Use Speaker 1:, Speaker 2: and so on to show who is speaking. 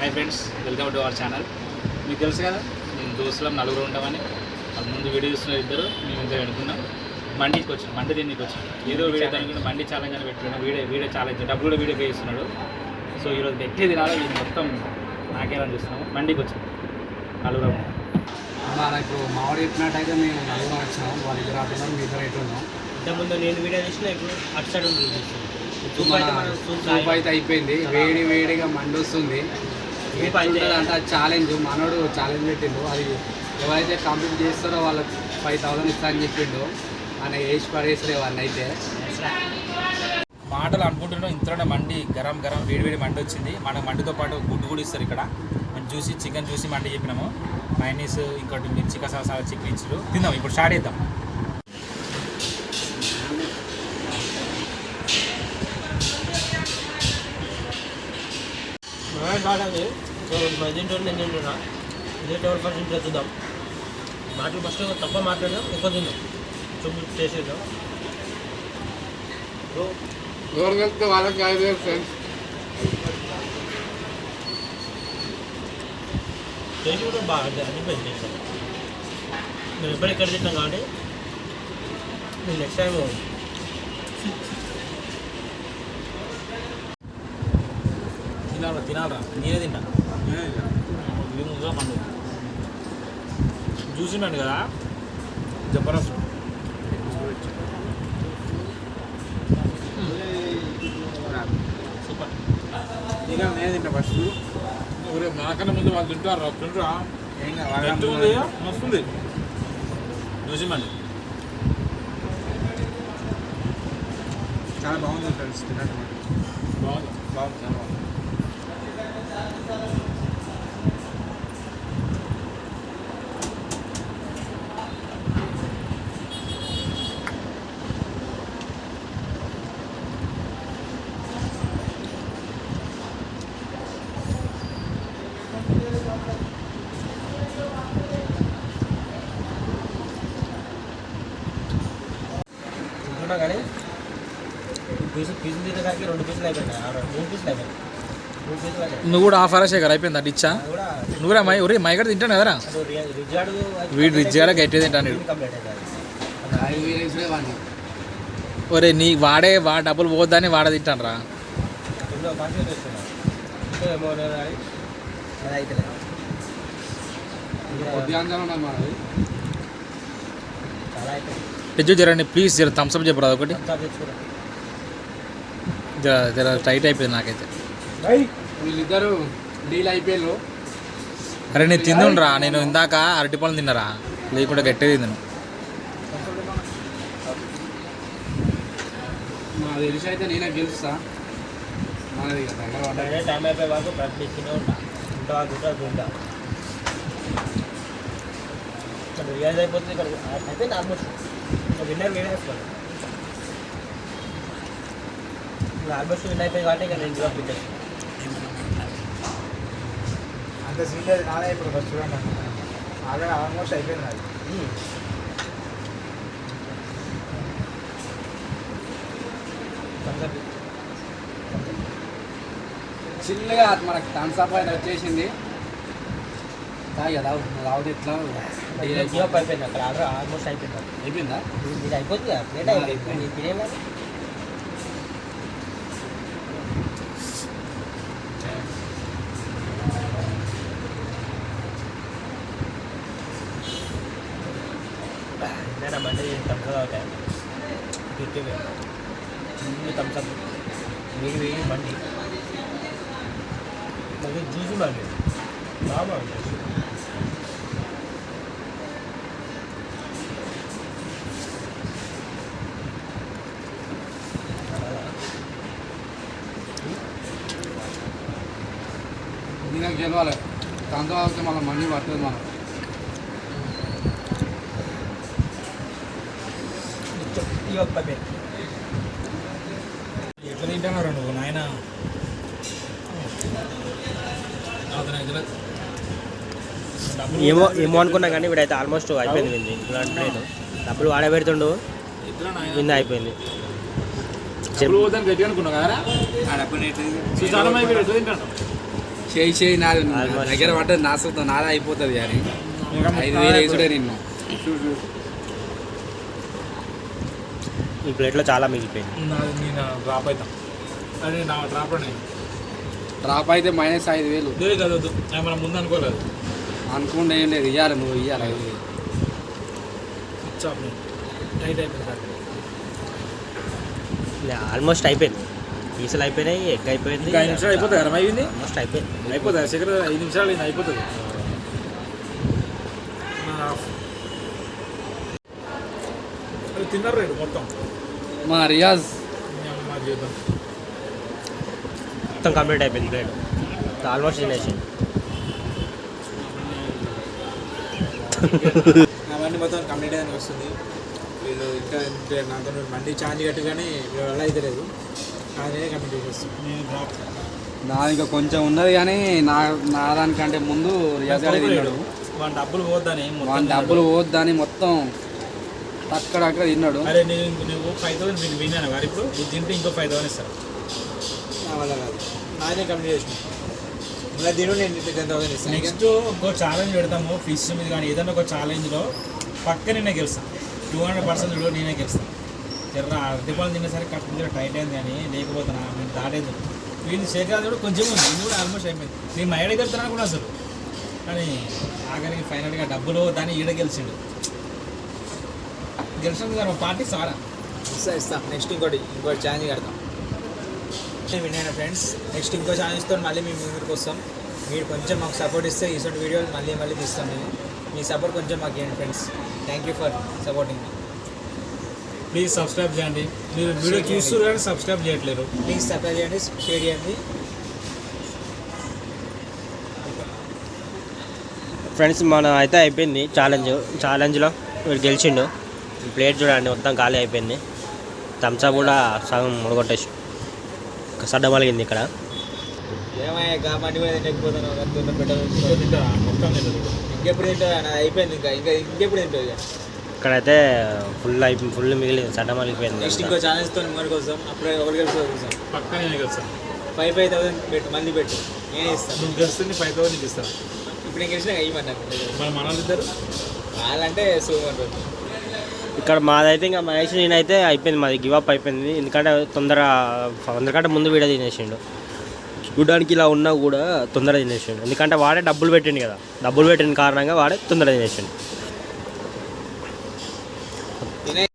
Speaker 1: Hi friends welcome to our channel మీకు తెలుసు కదా మేము దోస్తులం నలుగురు ఉంటామని. ముందు వీడియో చూస్తున్న ఇద్దరు మేము ఇద్దరు అనుకున్నాం మండికి వచ్చాం మండి తిన్నికి వచ్చాం. ఏదో వీడియో అనుకున్న మండి ఛాలెంజ్ అని పెట్టుకున్నాం. వీడియో వీడియో ఛాలెంజ్ డబ్బులు కూడా వీడియో పే చేస్తున్నాడు సో ఈరోజు పెట్టే తినాలి ఇది మొత్తం నాకేలా చూస్తున్నాము. మండికి వచ్చాం. నలుగురు.
Speaker 2: ఇప్పుడు మామిడి చెప్పినట్టయితే మేము నలుగురు వచ్చినాం. వాళ్ళ ఇద్దరు ఆడుతున్నాం మీ ఇద్దరు ఎట్టున్నాం
Speaker 3: ఇంతకుముందు నేను వీడియో చేసిన ఇప్పుడు అటు సైడ్.
Speaker 2: ఇప్పుడు
Speaker 3: సూప్ అయితే
Speaker 2: అయిపోయింది. వేడి వేడిగా మండి
Speaker 3: ఏ పని
Speaker 2: అంటే ఛాలెంజ్ మనోడు ఛాలెంజ్ పెట్టిండు. అది ఎవరైతే కంప్లీట్ చేస్తారో వాళ్ళకి ఫైవ్ థౌసండ్ ఇస్తా అని చెప్పిండు. ఆయన ఏజ్ పడేసారు వాళ్ళని అయితే
Speaker 1: మాటలు అనుకుంటున్నాం. ఇంతలోనే మండి గరం గరం వేడి వేడి మండి వచ్చింది. మన మండితో పాటు గుడ్డు కూడా ఇస్తారు ఇక్కడ. మనం చూసి చికెన్ చూసి మండి చెప్పినాము. మైనీస్ ఇంకోటి మిర్చి కసాసా చికెన్ ఇచ్చారు తిందాం ఇప్పుడు స్టార్ట్ చేద్దాం.
Speaker 3: సో ప్రజెంట్ నేను తింటున్నా ఇదే టెవల్ పర్సెంట్ చూద్దాం. మాటలు ఫస్ట్ తక్కువ మాట్లాడదాం ఎక్కువ తిందాం చూపు చేసేద్దాం.
Speaker 2: వాళ్ళకి ఐదు వేలు ఫ్రెండ్స్
Speaker 3: టేస్ట్ కూడా బాగా అనిపోయింది టేస్ట్ మేము ఎప్పుడు ఎక్కడ తింటాం కాబట్టి నెక్స్ట్ టైం
Speaker 1: తినాలా తినాలా నేనే తింటా. ఇది ముందుగా పండు. చూసినాను కదా? జబర్దస్త్. సూపర్.
Speaker 2: ఇక నేను తింటా ఫస్ట్
Speaker 1: ఊరే మనకన్నా ముందు వాళ్ళు తింటారు? తింటారా ఉంది మస్తుంది. చూసిమండి
Speaker 2: చాలా బాగుంది ఫ్రెండ్స్ తినడం
Speaker 1: బాగుంది.
Speaker 2: బాగుంది చాలా బాగుంది
Speaker 3: తింటున్నా కానీ పీసు పీసులు తినడానికి రెండు పీసులు అయిపోయినాయి. ఆ రెండు- మూడు పీసులు అయిపోయినాయి. మూడు పీసులు అయిపోయినాయి.
Speaker 1: నువ్వు కూడా ఆఫ్ అరశేఖర్ అయిపోయింది? అటు ఇచ్చా
Speaker 3: అది కూడా
Speaker 1: నువ్వు కూడా మై ఒరే మై కూడా తింటాను కదరా? వీడు రిజ్జాడ గట్టి తింటాను ఒరే నీ వాడే వా డబ్బులు పోద్దని వాడ తింటాను రా
Speaker 3: చాలా
Speaker 1: తెచ్చు జరండి ప్లీజ్ జర థమ్స్అప్ చెప్పరా ఒకటి జర జర టైట్ అయిపోయింది నాకైతే.
Speaker 2: వీళ్ళిద్దరు డీల్ అయిపోయారు
Speaker 1: అరే నేను తిందుండ్రా నేను ఇందాక అరటిపళ్ళు తిన్నరా? లేకుండా గట్టిగా తిన్నాను
Speaker 2: తెలిసి అయితే నేనే గెలుస్తా. మనది
Speaker 3: టైం అయిపోయే వరకు ప్రయత్నిస్తూనే ఉంటా. ఉంటా ఉంటా ఉంటా ఇక్కడ రియాజ్ అయిపోతుంది ఇక్కడ. అయిపోయింది? ఆల్మోస్ట్. విన్నర్ వేరే వేసుకోండి ఇప్పుడు ఆల్మోస్ట్ విన్ అయిపోయి కాబట్టి ఇక నేను డ్రాప్ పెట్టేస్తాను
Speaker 4: అంత సీన్ లేదు నాదే ఇప్పుడు ఫస్ట్ చూడండి ఆల్రెడీ ఆల్మోస్ట్ అయిపోయింది అది
Speaker 2: చిన్నగా మనకి థమ్స్అప్ అయితే వచ్చేసింది. తాగి కదా రావుది ఎట్లా? డీల్ అయిపో-
Speaker 3: డ్రాప్ అయిపోయింది అక్కడ ఆర్డర్ ఆల్మోస్ట్ అయిపోయింది
Speaker 2: అయిపోయిందా
Speaker 3: ఇది అయిపోతుంది కదా ప్లేట్ అయిపోయింది నేను తినేయాలి నేను మండి థమ్స్అప్ అవుతాయి ఫిఫ్టీ చిన్న థమ్స్అప్ వేడి వేడి మండి మళ్ళీ జ్యూసి మండి బాగా ఉంటుంది
Speaker 2: నేను గెలవాలి దాంతో అయితే మనీ పడుతుంది మనం
Speaker 3: ఒక్క పేరు
Speaker 1: ఎట్లా తింటున్నారు నువ్వు నాయన?
Speaker 3: ఏమో ఏమో అనుకున్నా కానీ వీడైతే ఆల్మోస్ట్ అయిపోయింది వీంది. ఇలాంటి ప్లేట్ డబ్బులు వాడబెడుతుండు వింద అయిపోయింది.
Speaker 1: గట్టిగా కదా
Speaker 2: చేయి చేయి నాది నా. దగ్గర పడ్డది నా సొంతం నాదే అయిపోతుంది కానీ. ఐదు వేలు వేసుడే నిన్ను.
Speaker 3: ఈ ప్లేట్లో చాలా మిగిలిపోయింది.
Speaker 1: డ్రాప్ అవుతాం అదే నా డ్రాప్
Speaker 2: డ్రాప్ అయితే మైనస్ ఐదు వేలు.
Speaker 1: కదొద్దు మనం ముందు అనుకోలేదు.
Speaker 2: అనుకుండా ఏం లేదు ఇయ్యాలి నువ్వు ఇయ్యాలి ఐదు వేలు.
Speaker 1: టైట్ అయిపోయింది
Speaker 3: ఆల్మోస్ట్ అయిపోయింది. పీసులు అయిపోయినాయి ఎగ్ అయిపోయింది.
Speaker 1: ఇంకా ఐదు నిమిషాలు అయిపోతుంది కదా అయింది?
Speaker 3: ఆల్మోస్ట్ అయిపోయింది.
Speaker 1: అయిపోతుంది శేఖర్ ఐదు నిమిషాలు అయింది అయిపోతుంది. తిన్నారు రేటు మొత్తం?
Speaker 2: మా రియాజ్.
Speaker 1: మా జీవితం
Speaker 3: మొత్తం కంప్లీట్ అయిపోయింది ప్లేట్ ఆల్మోస్ట్ తినేసి.
Speaker 4: అవన్నీ మొత్తం కంప్లీట్ అని వస్తుంది. వీళ్ళు ఇంకా నాతో మండి ఛార్జ్ కట్టి కానీ వీళ్ళ వల్ల అయితే లేదు. చేసేస్తాను
Speaker 1: నేను డ్రాప్
Speaker 2: నాది ఇంకా కొంచెం ఉన్నది కానీ నా నా దానికంటే ముందు రియాజ్ గారే తిన్నాడు.
Speaker 1: వాడి డబ్బులు పోద్దని మొత్తం
Speaker 2: వాని డబ్బులు పోద్దని మొత్తం అక్కడక్కడ తిన్నాడు.
Speaker 1: అరే నేను నువ్వు ఫైవ్ థౌసండ్ నేను విన్నాను వారు ఇప్పుడు? ఇది తింటే ఇంకో ఫైవ్ థౌసండ్ ఇస్తారు
Speaker 4: నా వల్ల కాదు. నాదే కంప్లీట్ చేసిన. ఇలా తిను నేను టెన్ థౌసండ్ ఇస్తాను
Speaker 1: నెక్స్ట్ ఇంకో ఛాలెంజ్ పెడతాము ఫిష్ మీద కానీ ఏదైనా ఒక ఛాలెంజ్లో పక్క నేనే గెలుస్తాను టూ హండ్రెడ్ పర్సెంట్ నేనే గెలుస్తాను ఎర్ర అరటిపాలు తినేసరికి కప్పు మీద టైట్ అయింది కానీ లేకపోతున్నా నేను దాటేది. వీళ్ళు శరీరాలు కూడా కొంచెం ఉంది ఇది కూడా ఆల్మోస్ట్ అయిపోయింది. నేను మా ఏడ గెలుతున్నాను కూడా అసలు. కానీ ఆఖరికి ఫైనల్గా డబ్బులు దాన్ని ఈడ గెలిచిండు. గెలిచింది కదా పార్టీ సారా?
Speaker 4: ఇస్తా ఇస్తా. నెక్స్ట్ ఇంకోటి ఇంకోటి ఛాలెంజ్ కడతాం. వినాయన ఫ్రెండ్స్ నెక్స్ట్ ఇంకో ఛాలెంజ్తో మళ్ళీ మేము ముందుకు వస్తాం. మీరు కొంచెం మాకు సపోర్ట్ ఇస్తే ఈసోటి వీడియోలు మళ్ళీ మళ్ళీ తీస్తాం మేము. మీ సపోర్ట్ కొంచెం మాకు ఇవ్వండి friends thank you for supporting
Speaker 1: please subscribe చేయండి. మీరు వీడియో చూస్తారు కానీ సబ్స్క్రైబ్ చేయట్లేరు.
Speaker 4: ప్లీజ్ సబ్స్క్రైబ్ చేయండి షేర్ చేయండి.
Speaker 3: ఫ్రెండ్స్ మన అయితే అయిపోయింది. ఛాలెంజ్ ఛాలెంజ్లో వీడు గెలిచిండు. ప్లేట్ చూడండి మొత్తం ఖాళీ అయిపోయింది. థమ్స్అప్ కూడా సగం ముడగొట్టేసి సడ్డ మలిగింది ఇక్కడ
Speaker 4: ఇంకెప్పుడు తింటుంది అయిపోయింది ఇంకా ఇంకా ఇంకెప్పుడు తింటుంది
Speaker 3: ఇక్కడైతే ఫుల్ అయిపోయింది ఫుల్ మిగిలింది సడ్డ మలిగిపోయింది
Speaker 4: నెక్స్ట్ ఇంకో ఛాలెంజ్తో ముందుకు వస్తాం అప్పుడే ఒకటి కలిసి చూస్తాం
Speaker 1: పక్కా నేను
Speaker 4: ఫైవ్ ఫైవ్ థౌసండ్ పెట్టు మళ్ళీ పెట్టు. నేనే ఇస్తాను
Speaker 1: నువ్వు గెలుస్తుంది ఫైవ్ థౌసండ్ ఇస్తాను
Speaker 4: ఇప్పుడు నేను గెలిచిన ఇవ్వమన్నాను
Speaker 1: మన మనలు ఇద్దరు
Speaker 4: వాళ్ళంటే సూపర్
Speaker 3: ఇక్కడ మాదైతే ఇంకా మహేష్ నేనైతే అయిపోయింది మాది గివ్ అప్ అయిపోయింది. ఎందుకంటే తొందర అందరికంటే ముందు వీడియో తినేసిండు. చూడడానికి ఇలా ఉన్నా కూడా తొందర తినేసిండు. ఎందుకంటే వాడే డబ్బులు పెట్టిండు కదా. డబ్బులు పెట్టిన కారణంగా వాడే తొందర తినేసిండు. Today